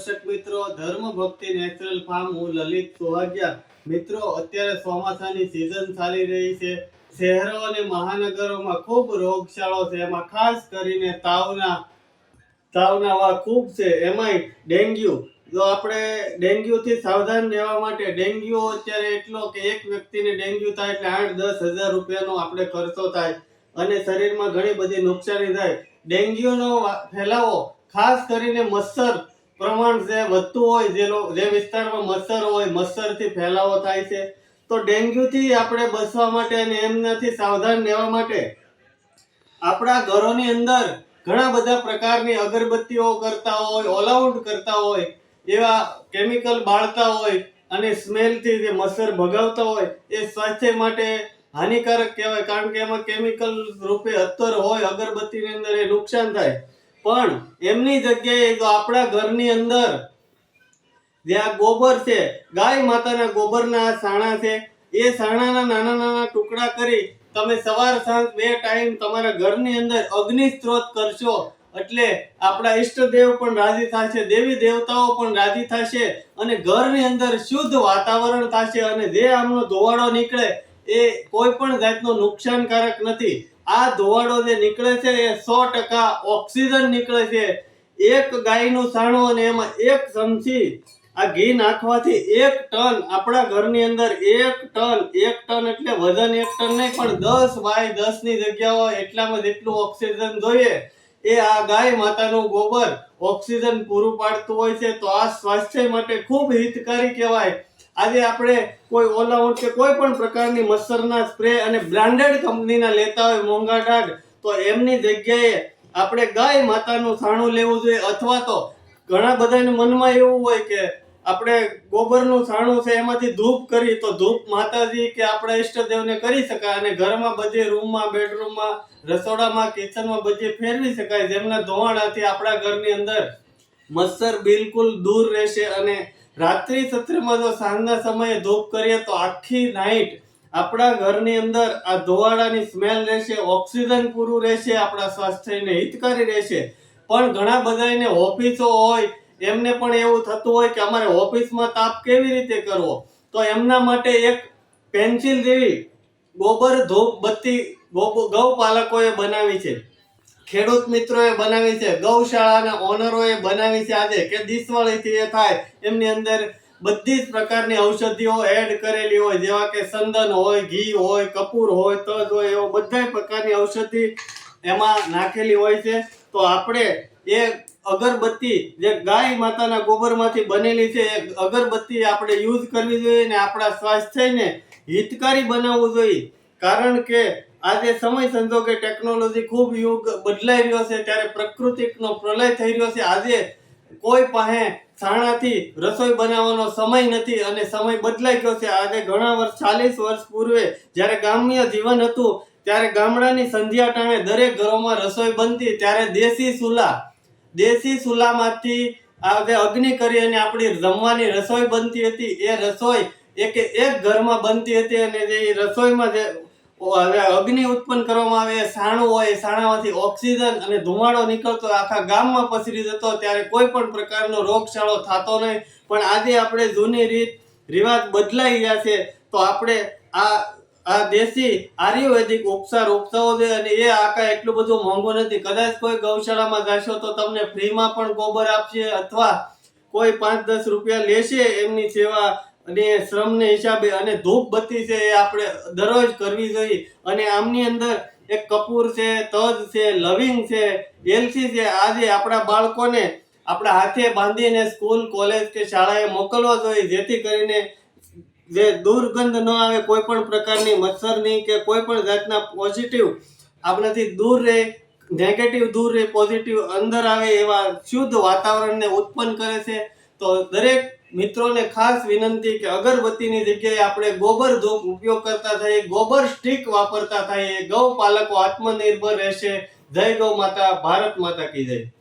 દર્શક મિત્રો, ધર્મ ભક્તિ નેચરલ ફાર્મ હું લલિત સોહાગિયા મિત્રો, અત્યારે ચોમાસાની સિઝન ચાલી રહી છે. શહેરો અને મહાનગરોમાં ખૂબ રોગચાળો છે. એમાં ખાસ કરીને તાવના તાવના વા ખૂબ છે. એમાંય ડેન્ગ્યુ. જો આપણે ડેન્ગ્યુથી સાવધાન રહેવા માટે ડેન્ગ્યુ અત્યારે એટલો કે એક વ્યક્તિને ડેન્ગ્યુ થાય એટલે આઠ, દસ હજાર રૂપિયાનો આપણે ખર્ચો થાય અને શરીરમાં ઘણી બધી નુકસાની થાય. ડેન્ગ્યુનો ફેલાવો, ખાસ કરીને મચ્છર પ્રમાણ જે વધતું હોય, જે જે વિસ્તારમાં મચ્છર હોય, મચ્છરથી ફેલાવો થાય છે, તો ડેન્ગ્યુથી આપણે બચવા માટે અને એમનાથી સાવધાન રહેવા માટે આપણા ઘરોની અંદર ઘણા બધા પ્રકારની અગરબત્તીઓ કરતા હોય ઓલ કરતા હોય, એવા કેમિકલ બાળતા હોય અને સ્મેલથી જે મચ્છર ભગાવતા હોય, એ સ્વાસ્થ્ય માટે હાનિકારક કહેવાય. કારણ કે એમાં કેમિકલ રૂપે અત્તર હોય, અગરબત્તીની અંદર એ નુકસાન થાય. પણ એમની જગ્યાએ જો આપણા ઘરની અંદર જે આ ગોબર છે, ગાય માતાના ગોબરના સાણા છે, એ સાણાના નાના નાના ટુકડા કરી તમે સવાર સાંજ બે ટાઈમ તમારા ઘરની અંદર અગ્નિ સ્ત્રોત કરશો, એટલે આપણા ઈષ્ટદેવ પણ રાજી થશે, દેવી દેવતાઓ પણ રાજી થશે અને ઘરની અંદર શુદ્ધ વાતાવરણ થશે અને જે આમનો ધોવાળો નીકળે એ કોઈ પણ જાતનો નુકસાનકારક નથી. આ ધોવાડો જે નીકળે છે એ સો ટકા ઓક્સિજન નીકળે છે. એક ગાયનું સાણું અને એમાં એક ચમચી આ ઘી નાખવાથી એક ટન, આપણા ઘરની અંદર એક ટન એક ટન એટલે વજન એક ટન નહીં, પણ દસ બાય દસની જગ્યાઓ એટલામાં જેટલું ઓક્સિજન જોઈએ એ આ ગાય માતાનું ગોબર ઓક્સિજન પૂરું પાડતું હોય છે. તો આ સ્વાસ્થ્ય માટે ખૂબ હિતકારી કહેવાય. આજે આપણે કોઈ ઓલાઉટ કે કોઈ પણ પ્રકારની મચ્છરના સ્પ્રે અને બ્રાન્ડેડ કંપનીના લેતા હોય મોંઘા ઢાઢ, તો એમની જગ્યાએ આપણે ગાય માતાનું છાણું લેવું જોઈએ અથવા તો ઘણા બધાને મનમાં એવું હોય કે આપણે ગોબરનું છાણું છે એમાંથી ધૂપ કરી, તો ધૂપ માતાજી કે આપણા ઈષ્ટદેવને કરી શકાય અને ઘરમાં બધી રૂમમાં, બેડરૂમમાં, રસોડામાં, કિચનમાં બધી ફેરવી શકાય. જેમના ધોવાણાથી આપણા ઘરની અંદર મચ્છર બિલકુલ દૂર રહેશે અને રાત્રિ સત્રમાં જો સાંજના સમયે ધૂપ કરીએ તો આખી નાઈટ આપણા ઘરની અંદર આ ધોવાડાની સ્મેલ રહેશે, ઓક્સિજન પૂરું રહેશે, આપણા સ્વાસ્થ્યને હિતકારી રહેશે. પણ ઘણા બધા એને ઓફિસો હોય, એમને પણ એવું થતું હોય કે અમારે ઓફિસમાં તાપ કેવી રીતે કરવો? તો એમના માટે એક પેન્સિલ જેવી ગોબર ધૂપ બત્તી ગૌ ગૌપાલકોએ બનાવી છે. ખેડૂત મિત્રોએ બનાવી છે, ગૌશાળાના ઓનરોએ બનાવી છે આજે, કે દિસવાળીથી એ થાય, એમની અંદર બધી જ પ્રકારની ઔષધિઓ એડ કરેલી હોય, જેવા કે સંદન હોય, ઘી હોય, કપૂર હોય, તજ હોય, એવો બધા પ્રકારની ઔષધિ એમાં નાખેલી હોય છે. તો આપણે એ અગરબત્તી જે ગાય માતાના ગોબરમાંથી બનેલી છે, એ અગરબત્તી આપણે યુઝ કરવી જોઈએ ને આપણા સ્વાસ્થ્યને હિતકારી બનાવવું જોઈએ. કારણ કે આજે સમય સંજોગે ટેકનોલોજી ખૂબ યુગ બદલાઈ રહ્યો છે, ત્યારે પ્રકૃતિનો પ્રલય થઈ રહ્યો છે. આજે કોઈ પાસે છાણાથી રસોઈ બનાવવાનો સમય નથી અને સમય બદલાઈ ગયો છે. આજે ઘણા વર્ષ, ચાલીસ વર્ષ પૂર્વે જ્યારે ગ્રામ્ય જીવન હતું, ત્યારે ગામડાની સંધ્યા ટાણે દરેક ઘરોમાં રસોઈ બનતી, ત્યારે દેશી ચૂલા દેશી ચૂલામાંથી આજે અગ્નિ કરી અને આપણી જમવાની રસોઈ બનતી હતી. એ રસોઈ એક એક ઘરમાં બનતી હતી અને જે રસોઈમાં જે અગ્નિ ઉત્પન્ન કરવામાં આવે, સાણું હોય, સાણામાંથી ઓક્સિજન અને ધુમાડો નીકળતો આખા ગામમાં પસરી જતો, ત્યારે કોઈ પણ પ્રકારનો રોગચાળો થતો નહીં. પણ આજે આપણે જૂની રીત, રિવાજ બદલાઈ ગયા છે, તો આપણે આ આ દેશી આયુર્વેદિક ઉપચાર ઉપસાવો છે અને એ આકા એટલું બધું મોંઘું નથી. કદાચ કોઈ ગૌશાળામાં જશો તો તમને ફ્રીમાં પણ ગોબર આપશે અથવા કોઈ પાંચ દસ રૂપિયા લેશે એમની સેવા અને શ્રમને હિસાબે અને ધૂપ બત્તી છે એ આપણે દરરોજ કરવી જોઈએ. અને આમની અંદર એક કપૂર છે, તજ છે, લવિંગ છે, એલસી છે. આજે આપણા બાળકોને આપણા હાથે બાંધીને સ્કૂલ, કોલેજ કે શાળાએ મોકલવા જોઈએ, જેથી કરીને જે દુર્ગંધ ન આવે કોઈ પણ પ્રકારની મચ્છરની કે કોઈ પણ જાતના પોઝિટિવ આપણાથી દૂર રહે નેગેટિવ દૂર રહે પોઝિટિવ અંદર આવે એવા શુદ્ધ વાતાવરણને ઉત્પન્ન કરે છે. તો દરેક મિત્રોને ખાસ વિનંતી કે અગરબત્તીની જગ્યાએ આપણે ગોબર ધૂપ ઉપયોગ કરતા થઈએ, ગોબર સ્ટીક વાપરતા થઈએ, ગૌ પાલકો આત્મનિર્ભર રહેશે. જય ગૌ માતા, ભારત માતા કી જય.